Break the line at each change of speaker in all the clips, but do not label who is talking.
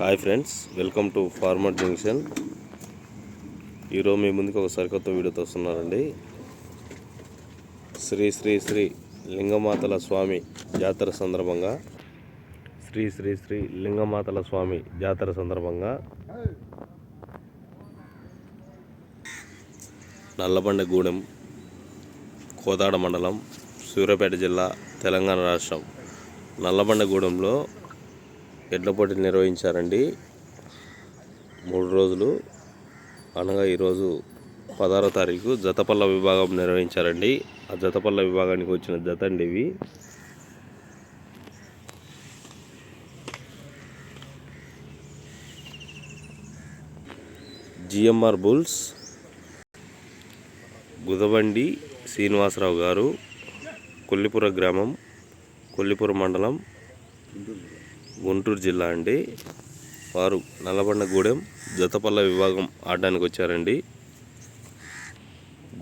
Hi friends welcome to farmer junction. ఈరోజు మీ ముందుకు ఒక సరికొత్త వీడియోతో వస్తున్నారండి శ్రీ శ్రీ శ్రీ లింగమాతల స్వామి జాతర సందర్భంగా. శ్రీ శ్రీ శ్రీ లింగమాతల స్వామి జాతర సందర్భంగా. నల్లబండగూడెం కోదాడ మండలం సూర్యాపేట జిల్లా తెలంగాణ రాష్ట్రం. నల్లబండగూడెంలో ఎడ్ల పోటీలు నిర్వహించారండి. మూడు రోజులు అనగా ఈరోజు పదహారో తారీఖు జతపల్ల విభాగం నిర్వహించారండి. ఆ జతపల్ల విభాగానికి వచ్చిన జత అండి ఇవి. జిఎంఆర్ బుల్స్ గుదబండి శ్రీనివాసరావు గారు కొల్లిపుర గ్రామం కొల్లిపుర మండలం గుంటూరు జిల్లా అండి. వారు నల్లబండగూడెం జతపల్ల విభాగం ఆడడానికి వచ్చారండి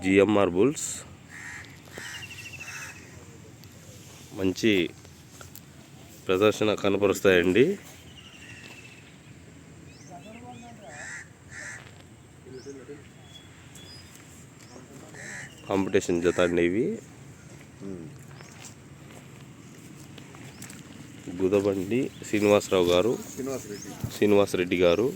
జిఎంఆర్ బుల్స్. మంచి ప్రదర్శన కనపరుస్తాయండి. కాంపిటీషన్ జత అండి ఇవి. గుదబండి శ్రీనివాసరావు గారు.
శ్రీనివాస్ రెడ్డి
శ్రీనివాసరెడ్డి గారు.